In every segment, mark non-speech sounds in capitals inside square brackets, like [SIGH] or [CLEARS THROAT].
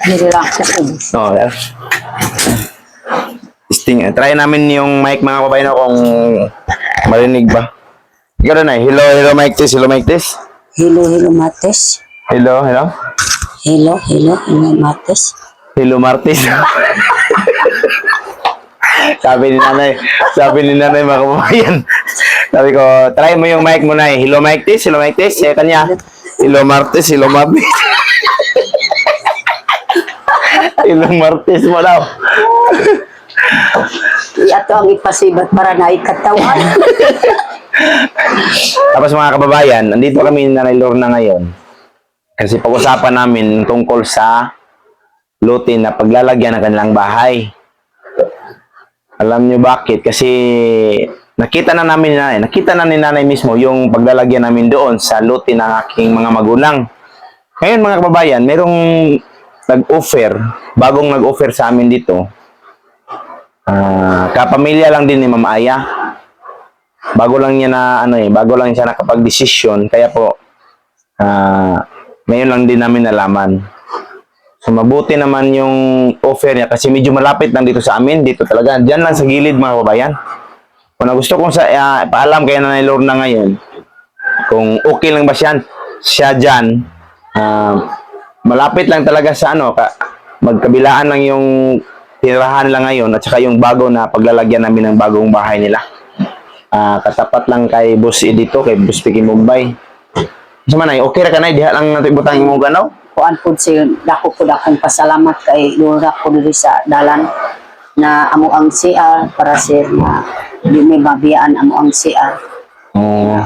Sa ubos. No, yeah. Sting, try namin yung mic mga kabayan kung marinig ba. Ikaw na, hello, hello mic test, hello mic test. Hello, hello, Mates. Hello, hello. Hello, hello, hello, Mates. Hello Martis. sabi ni nanay, sabi ni nanay mga kababayan. Sabi ko, try mo yung mic mo na eh. Hello mic test, hello mic test. Sa kanya, hello Martis, hello Martis. Hello Martis mo daw. Ato ang ipasibat para na ikatawan. Tapos mga kababayan, nandito kami ni Nanay Lorna ngayon. Kasi pag-usapan namin tungkol sa luti na paglalagyan ng kanilang bahay. Alam niyo bakit? Kasi nakita na namin ni nanay, nakita na ni nanay mismo yung paglalagyan namin doon sa luti ng aking mga magulang. Ngayon mga kababayan, merong nag-offer, bagong nag-offer sa amin dito. Ah, kapamilya lang din ni Ma'am Aya bago lang niya na ano eh, bago lang siya nakapag-desisyon kaya po ah ngayon lang din namin nalaman. So mabuti naman yung offer niya kasi medyo malapit lang dito sa amin, dito talaga. Diyan lang sa gilid mga kababayan. Kung na gusto kong sa ah, paalam kay Nanay Lorna ngayon kung okay lang ba siya siya diyan ah, malapit lang talaga sa ano ka, magkabilaan lang yung tirahan lang ngayon at saka yung bago na paglalagyan namin ng bagong bahay nila. Ah, katapat lang kay Boss Edito, kay Boss Piki Mumbai. Sa manay, okay ra ka na, diha lang natin butang imong ganaw. Kuan po siya, dako po akong pasalamat kay Lura po sa dalan na amo ang CR para sir na di may mabiyaan amo ang CR. Oo,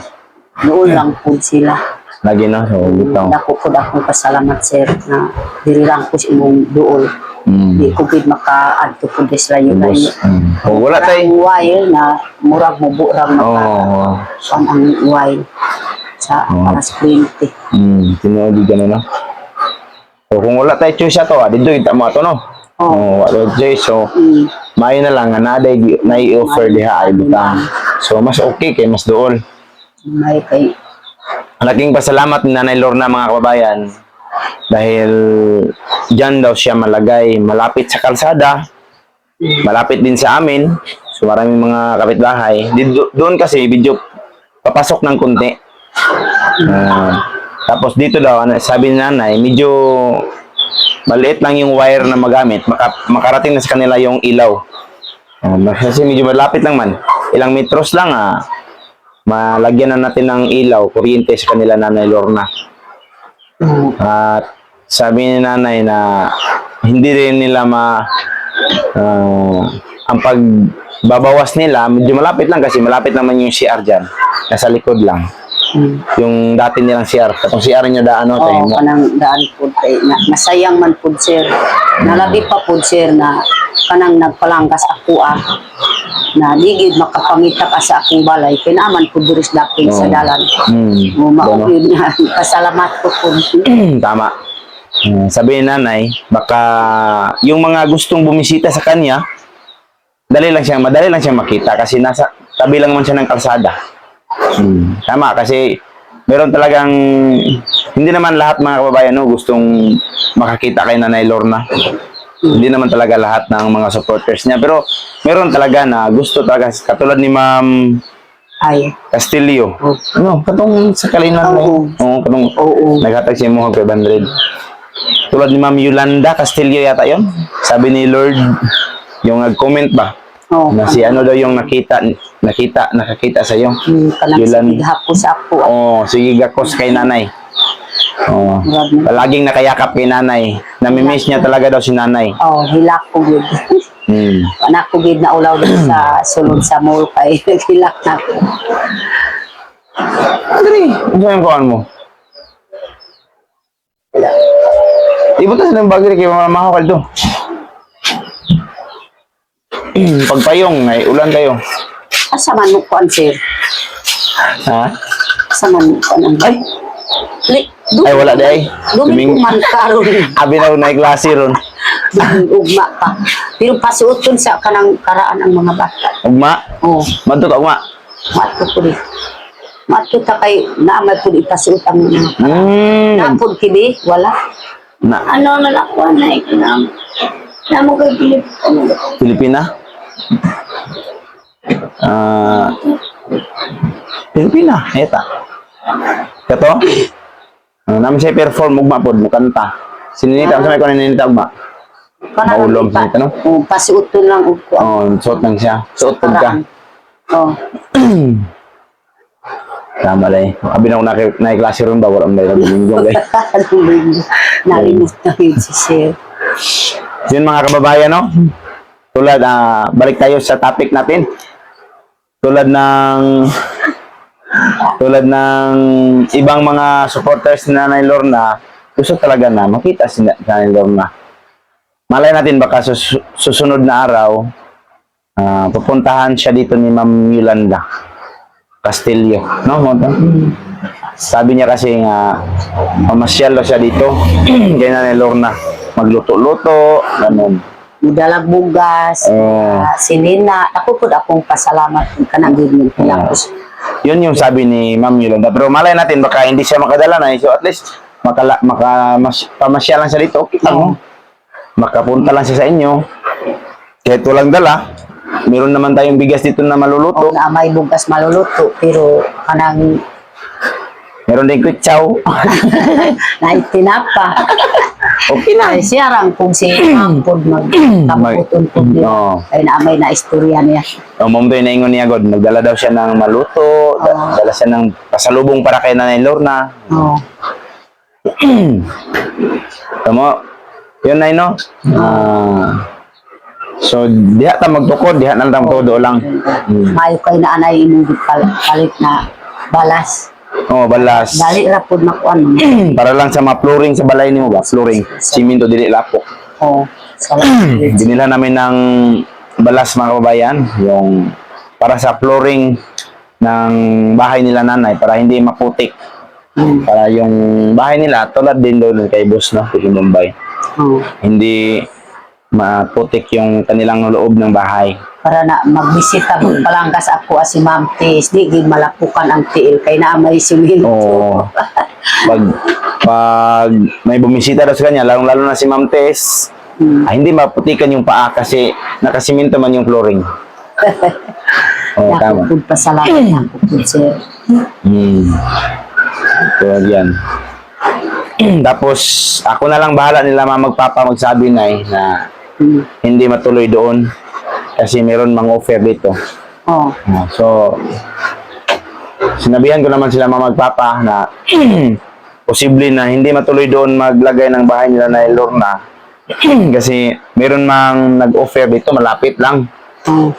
Noon lang po sila. Lagi na, so bitaw. Dako po akong pasalamat sir na diri lang sa imong duol. Mm. Di ko gid maka-adto po di sila yun na. Mm. Oh, wala tay. Ang wire na murag mo burang maka Oh, kuan ang wire sa Oo. para sa cliente. mm, tinuod ganun no. So kung wala tay choice ato, ah, dito kita mo ato no. Oo. Oh, wala choice. So Mm. Mayo na lang na i-offer diha ay butang. So mas okay kay mas dool. May kay Malaking pasalamat ni Nanay Lorna mga kababayan dahil diyan daw siya malagay malapit sa kalsada, malapit din sa amin. So maraming mga kapitbahay. Di- do- Doon kasi video papasok ng konti. Ah, tapos dito daw, ano, sabi ni nanay, medyo maliit lang yung wire na magamit. Maka- makarating na sa kanila yung ilaw. Ah, kasi medyo malapit lang man. Ilang metros lang ah malagyan na natin ng ilaw, kuryente sa kanila nanay Lorna. At sabi ni nanay na hindi rin nila ma ah, ang pagbabawas nila, medyo malapit lang kasi malapit naman yung CR dyan. Nasa likod lang. mm. Yung dati nilang CR. Katong CR nyo da ano, tayo Oo, mo. kanang daan po kay na, nasayang man po sir. Nalabi pa po sir na kanang nagpalangkas ako ah na digid makapangita ka sa akong balay kinaman po diris dakin sa Oo. dalan. Hmm. Mo maugid [LAUGHS] na pasalamat ko po. [CLEARS THROAT] Tama. Hmm, sabi ni nanay, baka yung mga gustong bumisita sa kanya, dali lang siya, madali lang siya makita kasi nasa tabi lang man siya ng kalsada. Hmm, tama kasi meron talagang hindi naman lahat mga kababayan no, gustong makakita kay Nanay Lorna. Hindi naman talaga lahat ng mga supporters niya pero meron talaga na gusto talaga katulad ni Ma'am Ay, Castillo. Oh. Ano, katong sa kalinan mo. Oo, katong oo. Naghatag siya mo 500. Tulad ni Ma'am Yolanda Castillo yata yon. Sabi ni Lord, yung nag-comment ba? Oh, Na si ano daw yung nakita, nakita, nakakita sa iyo. mm, Yulan. ko sa ako. Oh, sige gakos kay nanay. Oh, palaging nakayakap kay nanay. Namimiss niya talaga daw si nanay. Oh, hilak ko gid. Hmm. Anak ko gid na ulaw din sa sulod sa mall kay [LAUGHS] hilak na ko. Dali, ano yung kuhan mo? Ibutas ng bagay kay mamaho kaldo. [CLEARS THROAT] Pagpayong, ay ulan tayo. Asa man mo kuan sir? Ha? Asa man mo kuan ang Ay, Li, Ay, wala di ay. Dumi Duming- ko man karon. [LAUGHS] abi na na klase ron. [LAUGHS] Ugma pa. Pero pasuoton sa kanang karaan ang mga bata. Ugma, Oh, madto ka ugma. mato ko di. Mato ta kay naamay pud ipasuot ang mga. Napod kini wala. Na, Ano man ako na ikinam. Na mo kay Pilip. Ano Pilipina? Ah, Pilipina, eta. Kato? Uh, namin siya perform ugma pod mo kanta. Sininita sa may ko ninita ugma. Maulog sa ito, no? Oh, pasiuton lang ug ko. Oh, suot lang siya. Suot pod ka. Oh. [CLEARS THROAT] Tama lay. Abi na [LAUGHS] ko na na klase ron ba wala may domingo gay. Narinig na yun si Sir. Yun mga kababayan, no? Tulad, ah, balik tayo sa topic natin. Tulad ng tulad ng ibang mga supporters ni Nanay Lorna, gusto talaga na makita si Na- Nanay Lorna. Malay natin baka sus- susunod na araw, ah, pupuntahan siya dito ni Ma'am Yolanda Castillo. No, Monta? Sabi niya kasi nga, mamasyal siya dito [CLEARS THROAT] kay Nanay Lorna. Magluto-luto, ganun. Mudalag bugas, Oo. uh, sinina. Ako po akong pasalamat kung kanang gid Tapos, Yun yung sabi ni Ma'am Yolanda. Pero malay natin, baka hindi siya makadala na. So at least, makala, maka, mas, pamasyal lang siya dito. Okay lang. Oo. Makapunta lang siya sa inyo. Kahit walang dala, meron naman tayong bigas dito na maluluto. na may bugas maluluto, pero kanang Meron din kwitsaw. [LAUGHS] naitinapa. Okay na. Ay, siya rang kung si Ampod magkamuton po niya. Oo. Ay na may na istorya niya. O mom to inaingon niya God, nagdala daw siya ng maluto, Oo. dala siya ng pasalubong para kay Nanay Lorna. Oh. [CLEARS THROAT] Tamo, yun na no? Ah, so, diha ta magtukod, diha na lang todo lang. Hmm. Mayo kay na anay imong palit na balas. Oh, balas. Dali ra pud na kuan. [CLEARS THROAT] Para lang sa mga flooring sa balay nimo ba? Flooring. Siminto dili lapok. Oh. [CLEARS THROAT] Binila namin ng balas mga kababayan, yung para sa flooring ng bahay nila nanay para hindi maputik. Hmm. Para yung bahay nila tulad din doon kay boss no, kay Mumbai. Oh. Hindi maputik yung kanilang loob ng bahay. Para na magbisita [CLEARS THROAT] palangkas ako as si Ma'am Tis, di gid malapukan ang tiil kay na may simento. Oo. pag pag may bumisita daw sa kanya, lalong lalo na si Ma'am Tess, Hmm. ah, hindi maputikan yung paa kasi nakasiminto man yung flooring. [LAUGHS] Oo, Ako tama. pud pasalamat ako pud sir. Hmm. So, yan. Tapos, ako na lang bahala nila mga magpapa magsabi na eh, na Hmm. hindi matuloy doon kasi meron mga offer dito. Oh. Ah, So, sinabihan ko naman sila mga magpapa na [CLEARS THROAT] posible na hindi matuloy doon maglagay ng bahay nila na Lorna [CLEARS THROAT] kasi meron mang nag-offer dito malapit lang. Oh.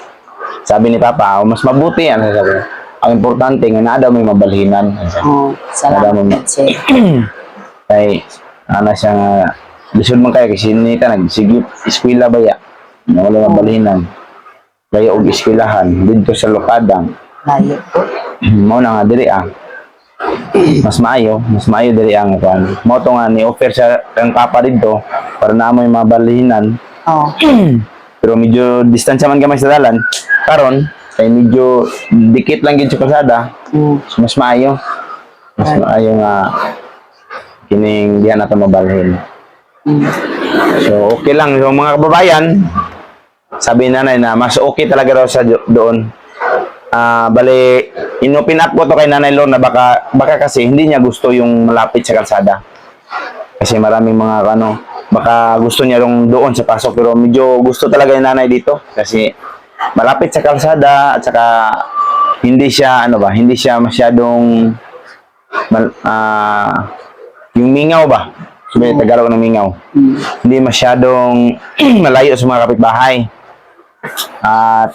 Sabi ni Papa, "Oh, mas mabuti yan. Sabi niya. Ang importante nga na daw may mabalhinan. Oh, salamat sir. [CLEARS THROAT] Kay, ano siya nga, lisod man kaya kasi ni ka nagsigip, eskwela ba ya? Wala mabalhinan. Kaya og eskwelahan dito sa Lokadang. Layo po. Mao na nga diri ah. Mas maayo, mas maayo diri ang kuan. Mao to nga ni offer sa kang papa dito para na mo mabalhinan. Oh. [CLEARS THROAT] Pero medyo distansya man gamay sa dalan. Karon kay medyo dikit lang gid sa kalsada. Hmm. So, mas maayo. Mas maayo nga kining diha na to mabalhin. Hmm. So okay lang yung mga kababayan. Sabi ni nanay na mas okay talaga daw do- doon. Ah, bali inopin up ko to kay Nanay Lorna baka baka kasi hindi niya gusto yung malapit sa kalsada. Kasi maraming mga ano, baka gusto niya yung doon sa pasok pero medyo gusto talaga ni nanay dito kasi malapit sa kalsada at saka hindi siya ano ba, hindi siya masyadong mal, ah, yung mingaw ba? Sabi Tagalog ng mingaw Hmm. hindi masyadong [CLEARS THROAT] malayo sa mga kapitbahay. At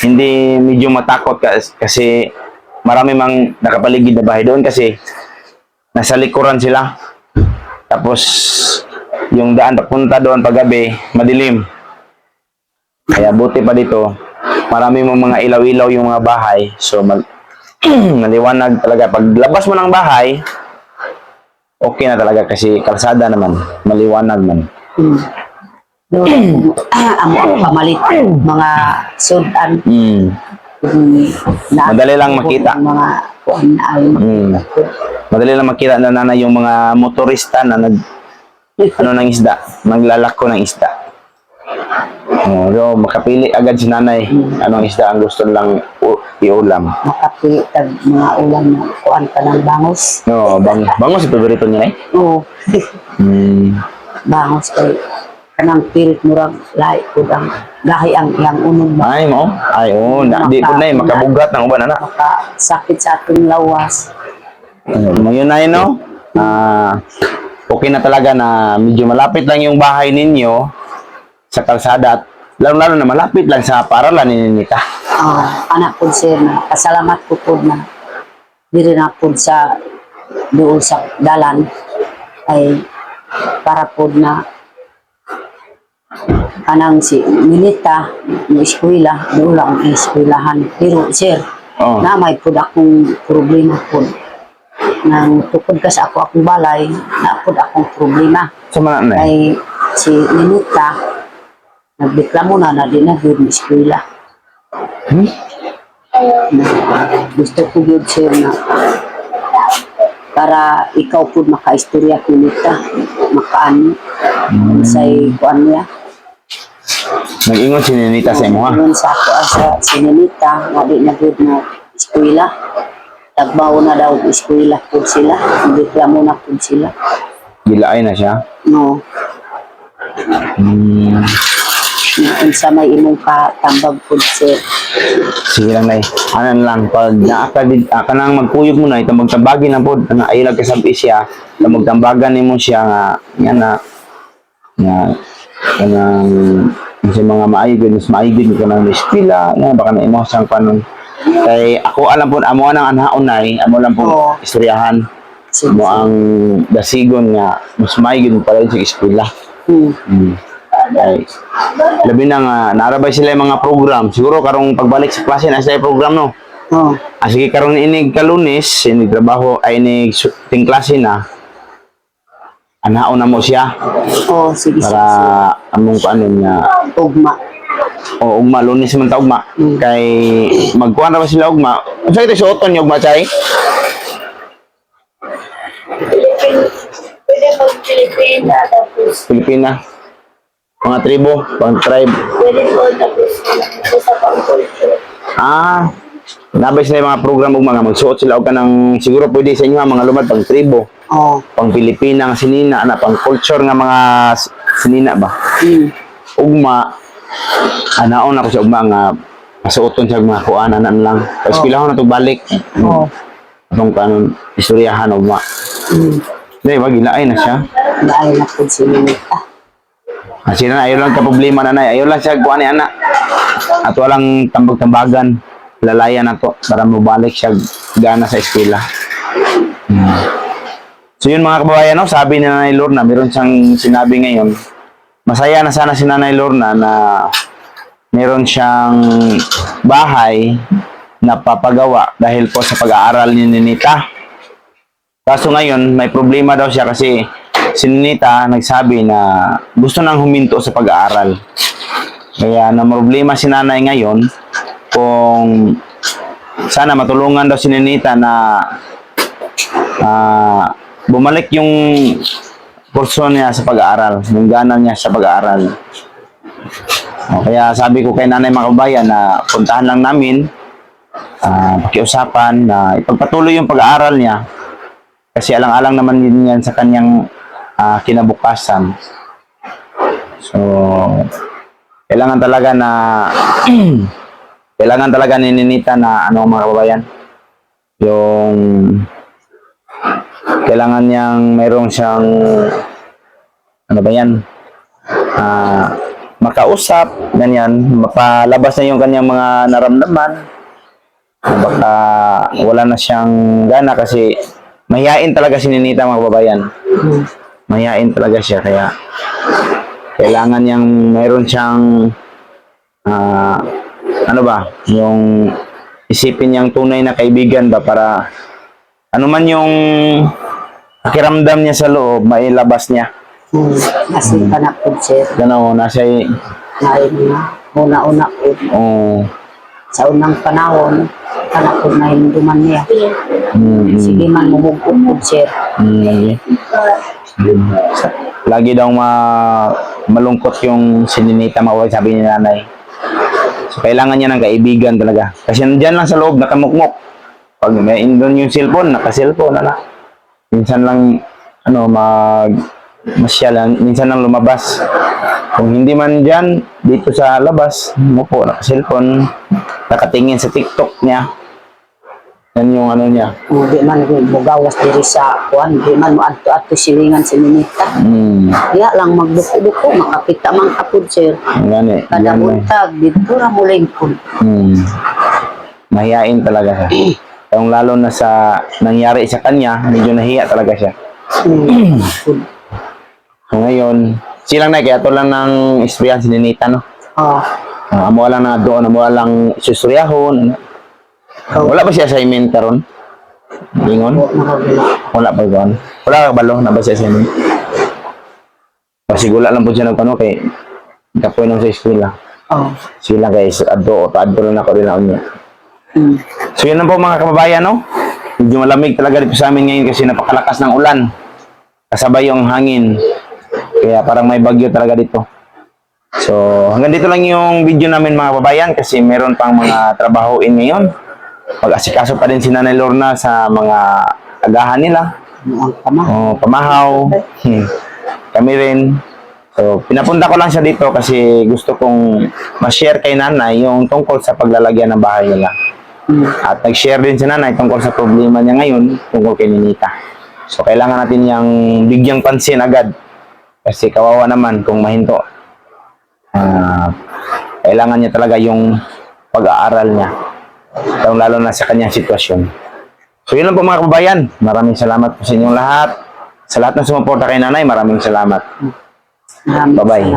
hindi medyo matakot ka- kasi marami mang nakapaligid na bahay doon kasi nasa likuran sila. Tapos yung daan papunta doon paggabi, madilim. Kaya buti pa dito, marami mong mga ilaw-ilaw yung mga bahay. So, mal- [CLEARS THROAT] maliwanag talaga. Pag labas mo ng bahay, okay na talaga kasi kalsada naman, maliwanag man. Hmm. Amo [CLEARS THROAT] ang pamalit mga sudan Mm. hmm, na Madali lang makita. mga kuan Mm. Madali lang makita na nana yung mga motorista na nag ano ng isda. Maglalako ng isda. Oh, so, makapili agad si nanay. Anong isda ang gusto lang iulam. Makapili tag mga ulam na kuan ka ng bangos. No, bang bangos si paborito niya eh. Oo. [LAUGHS] Hmm. bangos kay kanang pilit murag lahi ko ang gahi ang iyang unong ba. Ay mo. Ay oh, na, di po na eh, makabugat ng uban ana. Makasakit sa atong lawas. Ano, yun na yun, no? Ah, okay na talaga na medyo malapit lang yung bahay ninyo sa kalsada at lalo-lalo na malapit lang sa paralan ni Ninita. Ah, anak po sir na pasalamat ko po na diri na po sa doon sa dalan ay para po na kanang si Milita ng eskwela, lang ang eskwelahan. Pero sir, Oh. na may po akong problema po. Nang tukod ka sa ako akong balay, na po akong problema. Sa mana na eh. Ay si Milita, nagdeklamo na na di na yun eskwela. Hmm? gusto ko yun sir na para ikaw po makaistorya ko nita makaan say kuan niya Nag-ingon si Ninita sa imo ha. Yun sa ako asa sinilita nga di na good na eskwela tagbaw na daw eskwela po sila reklamo na po sila Gilaay na siya. no Hmm. unsa may imong katambag po sir Sige lang nay. Anan lang pag naaka din aka nang magkuyog mo na itong magtambagin na pod nga ayo nagkasabi siya na magtambagan nimo siya nga nga na nga kanang sa mga maayod mas maayod ko nang eskwela nga baka na imo sang panon kay ako alam po amo nang anhaon nay amo lang po Oo. istoryahan Sige, mo ang dasigon nga mas maayod pa rin sa eskwela hmm. Mm. Ay, labi na nga, narabay sila yung mga program. Siguro karong pagbalik sa klase na sila yung program, no? oh Ah, sige, karong inig kalunis, inig trabaho, ay inig su- ting klase na, anaon na mo siya. Oh sige para among paano niya ugma. O ugma lunes man ta ugma. Mm. kay magkuhan ra ba sila ugma? Unsa ito suoton niyo ugma chay? Pwede pag Pilipina, tapos Pilipina mga tribo pang tribe. Pwede po tapos isa pang culture. Ah, nabay sila yung mga program ug mga magsuot sila og kanang siguro pwede sa inyo ha, mga lumad pang tribo, oh pang Pilipina nga sinina ana pang culture nga mga sinina ba. hmm. Ugma anaon ako sa ugma nga masuoton siya og mga kuan ana lang. Pag eskwelahon na to balik. oh Atong kanon istoryahan ugma. hmm. Dai wag ilaay na siya. Dahil na po si Milita. Kasi na ayo lang ka problema na nay. Ayo lang siya kuan ni ana. At walang tambag-tambagan. Lalayan na to para mabalik siya gana sa eskwela. Hmm. So yun mga kababayan, no? sabi ni Nanay Lorna, meron siyang sinabi ngayon, masaya na sana si Nanay Lorna na meron siyang bahay na papagawa dahil po sa pag-aaral ni Ninita. Kaso ngayon, may problema daw siya kasi si Ninita nagsabi na gusto nang huminto sa pag-aaral. Kaya na problema si nanay ngayon kung sana matulungan daw si Ninita na ah, bumalik yung kurso niya sa pag-aaral, yung gana niya sa pag-aaral. Kaya sabi ko kay nanay mga kabayan na puntahan lang namin, ah, pakiusapan na ipagpatuloy yung pag-aaral niya kasi alang-alang naman din yan sa kanyang ah, kinabukasan. So, kailangan talaga na [CLEARS THROAT] kailangan talaga ni na ano mga kababayan yung kailangan niyang mayroong siyang ano ba yan? Ah makausap ganyan. Mapalabas na yung kanyang mga naramdaman. Baka wala na siyang gana kasi mahihain talaga si Ninita mga kababayan. Mahihain talaga siya kaya kailangan niyang mayroon siyang ah, ano ba? Yung isipin niyang tunay na kaibigan ba para ano man yung pakiramdam niya sa loob mailabas niya Hmm. Kasi ka na po sir. gano nasa Ngayon na una-una po oh, sa unang panahon Kana po na hinduman niya. Mm, Sige man mumugod po, sir. mm. Lagi daw ma malungkot yung sininita mawag sabi ni nanay. So, kailangan niya ng kaibigan talaga. Kasi nandyan lang sa loob, nakamukmok. Pag may indon yung cellphone, naka-cellphone, na Minsan lang, ano, mag, masya lang, minsan lang lumabas. Kung hindi man dyan, dito sa labas, mo po, naka-cellphone, nakatingin sa TikTok niya. Yan yung ano niya. O di man mugawas diri sa kuan, di man mo adto-adto silingan sa minita. Hmm, Kaya lang magduko-duko, makapita man kapod, sir. gani. Kada buntag, dito ra mo lingkod. Hmm. Mahihain talaga. [CLEARS THROAT] Yung lalo na sa nangyari sa kanya, medyo nahiya talaga siya. So ngayon, silang na, kaya to lang ng experience ni Nita, no? Oh, Uh, amo lang na doon, amo lang susuryahon. Wala ba siya assignment karon? Nakabila. Wala pa doon. Wala ka balo na ba siya assignment? Kasi gula lang po siya nagpano kay kapoy nang sa eskwela. Oh. Sila kay addo o addo lang ako rin na niya. So yun lang po mga kababayan, no? Medyo malamig talaga dito sa amin ngayon kasi napakalakas ng ulan. Kasabay yung hangin. Kaya parang may bagyo talaga dito. So hanggang dito lang yung video namin mga kababayan kasi meron pang mga trabahoin ngayon. Pag-asikaso pa din si Nanay Lorna sa mga agahan nila. Ang tama. O, pamahaw. Hmm. Kami rin. So, pinapunta ko lang siya dito kasi gusto kong ma-share kay nanay yung tungkol sa paglalagyan ng bahay nila. At nag-share din si nanay tungkol sa problema niya ngayon tungkol kay Ninita. So, kailangan natin yung bigyang pansin agad. Kasi kawawa naman kung mahinto. Ah, kailangan niya talaga yung pag-aaral niya. Lalo lalo na sa kanyang sitwasyon. So yun lang po mga kababayan. Maraming salamat po sa inyong lahat. Sa lahat ng sumuporta kay nanay, maraming salamat. Bye-bye.